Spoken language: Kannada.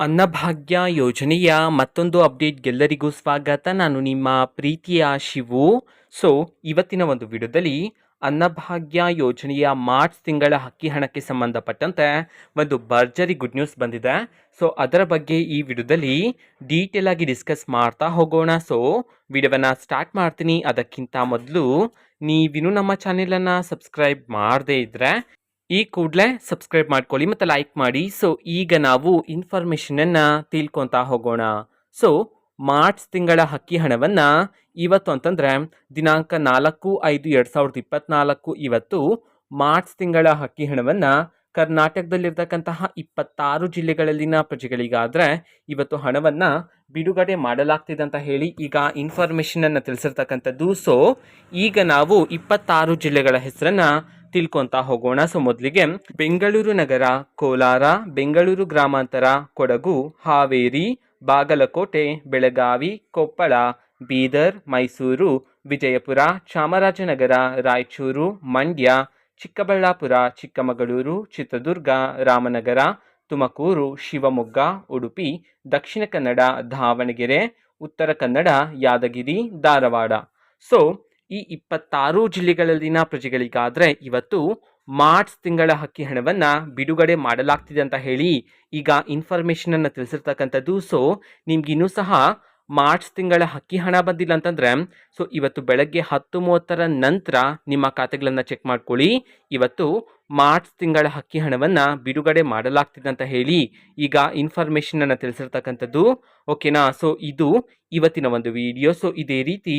ಅನ್ನಭಾಗ್ಯ ಯೋಜನೆಯ ಮತ್ತೊಂದು ಅಪ್ಡೇಟ್ಗೆಲ್ಲರಿಗೂ ಸ್ವಾಗತ. ನಾನು ನಿಮ್ಮ ಪ್ರೀತಿಯ ಶಿವು. ಸೊ ಇವತ್ತಿನ ಒಂದು ವಿಡಿಯೋದಲ್ಲಿ ಅನ್ನಭಾಗ್ಯ ಯೋಜನೆಯ ಮಾರ್ಚ್ ತಿಂಗಳ ಅಕ್ಕಿ ಹಣಕ್ಕೆ ಸಂಬಂಧಪಟ್ಟಂತೆ ಒಂದು ಭರ್ಜರಿ ಗುಡ್ ನ್ಯೂಸ್ ಬಂದಿದೆ. ಸೊ ಅದರ ಬಗ್ಗೆ ಈ ವಿಡಿಯೋದಲ್ಲಿ ಡೀಟೇಲ್ ಆಗಿ ಡಿಸ್ಕಸ್ ಮಾಡ್ತಾ ಹೋಗೋಣ. ಸೊ ವಿಡಿಯೋವನ್ನು ಸ್ಟಾರ್ಟ್ ಮಾಡ್ತೀನಿ. ಅದಕ್ಕಿಂತ ಮೊದಲು ನೀವಿನ್ನೂ ನಮ್ಮ ಚಾನೆಲನ್ನು ಸಬ್ಸ್ಕ್ರೈಬ್ ಮಾಡದೇ ಇದ್ದರೆ ಈ ಕೂಡಲೇ ಸಬ್ಸ್ಕ್ರೈಬ್ ಮಾಡ್ಕೊಳ್ಳಿ ಮತ್ತು ಲೈಕ್ ಮಾಡಿ. ಸೊ ಈಗ ನಾವು ಇನ್ಫಾರ್ಮೇಷನನ್ನು ತಿಳ್ಕೊತಾ ಹೋಗೋಣ. ಸೊ ಮಾರ್ಚ್ ತಿಂಗಳ ಹಕ್ಕಿ ಹಣವನ್ನು ಇವತ್ತು ಅಂತಂದರೆ ದಿನಾಂಕ ನಾಲ್ಕು ಐದು ಎರಡು ಸಾವಿರದ ಇಪ್ಪತ್ತ್ನಾಲ್ಕು ಇವತ್ತು ಮಾರ್ಚ್ ತಿಂಗಳ ಹಕ್ಕಿ ಹಣವನ್ನು ಕರ್ನಾಟಕದಲ್ಲಿರ್ತಕ್ಕಂತಹ ಇಪ್ಪತ್ತಾರು ಜಿಲ್ಲೆಗಳಲ್ಲಿನ ಪ್ರಜೆಗಳಿಗಾದರೆ ಇವತ್ತು ಹಣವನ್ನು ಬಿಡುಗಡೆ ಮಾಡಲಾಗ್ತಿದೆ ಅಂತ ಹೇಳಿ ಈಗ ಇನ್ಫಾರ್ಮೇಷನನ್ನು ತಿಳಿಸಿರ್ತಕ್ಕಂಥದ್ದು. ಸೊ ಈಗ ನಾವು ಇಪ್ಪತ್ತಾರು ಜಿಲ್ಲೆಗಳ ಹೆಸರನ್ನು ತಿಳ್ಕೊತಾ ಹೋಗೋಣ. ಸೊ ಮೊದಲಿಗೆ ಬೆಂಗಳೂರು ನಗರ, ಕೋಲಾರ, ಬೆಂಗಳೂರು ಗ್ರಾಮಾಂತರ, ಕೊಡಗು, ಹಾವೇರಿ, ಬಾಗಲಕೋಟೆ, ಬೆಳಗಾವಿ, ಕೊಪ್ಪಳ, ಬೀದರ್, ಮೈಸೂರು, ವಿಜಯಪುರ, ಚಾಮರಾಜನಗರ, ರಾಯಚೂರು, ಮಂಡ್ಯ, ಚಿಕ್ಕಬಳ್ಳಾಪುರ, ಚಿಕ್ಕಮಗಳೂರು, ಚಿತ್ರದುರ್ಗ, ರಾಮನಗರ, ತುಮಕೂರು, ಶಿವಮೊಗ್ಗ, ಉಡುಪಿ, ದಕ್ಷಿಣ ಕನ್ನಡ, ದಾವಣಗೆರೆ, ಉತ್ತರ ಕನ್ನಡ, ಯಾದಗಿರಿ, ಧಾರವಾಡ. ಸೊ ಈ ಇಪ್ಪತ್ತಾರು ಜಿಲ್ಲೆಗಳಲ್ಲಿನ ಪ್ರಜೆಗಳಿಗಾದರೆ ಇವತ್ತು ಮಾರ್ಚ್ ತಿಂಗಳ ಅಕ್ಕಿ ಹಣವನ್ನು ಬಿಡುಗಡೆ ಮಾಡಲಾಗ್ತಿದೆ ಅಂತ ಹೇಳಿ ಈಗ ಇನ್ಫಾರ್ಮೇಷನನ್ನು ತಿಳಿಸಿರ್ತಕ್ಕಂಥದ್ದು. ಸೊ ನಿಮ್ಗಿನ್ನೂ ಸಹ ಮಾರ್ಚ್ ತಿಂಗಳ ಅಕ್ಕಿ ಹಣ ಬಂದಿಲ್ಲ ಅಂತಂದರೆ ಸೊ ಇವತ್ತು ಬೆಳಗ್ಗೆ ಹತ್ತು ಮೂವತ್ತರ ನಂತರ ನಿಮ್ಮ ಖಾತೆಗಳನ್ನು ಚೆಕ್ ಮಾಡ್ಕೊಳ್ಳಿ. ಇವತ್ತು ಮಾರ್ಚ್ ತಿಂಗಳ ಅಕ್ಕಿ ಹಣವನ್ನು ಬಿಡುಗಡೆ ಮಾಡಲಾಗ್ತಿದೆ ಅಂತ ಹೇಳಿ ಈಗ ಇನ್ಫಾರ್ಮೇಷನನ್ನು ತಿಳಿಸಿರ್ತಕ್ಕಂಥದ್ದು. ಓಕೆನಾ ಸೊ ಇದು ಇವತ್ತಿನ ಒಂದು ವಿಡಿಯೋ ಸೊ ಇದೇ ರೀತಿ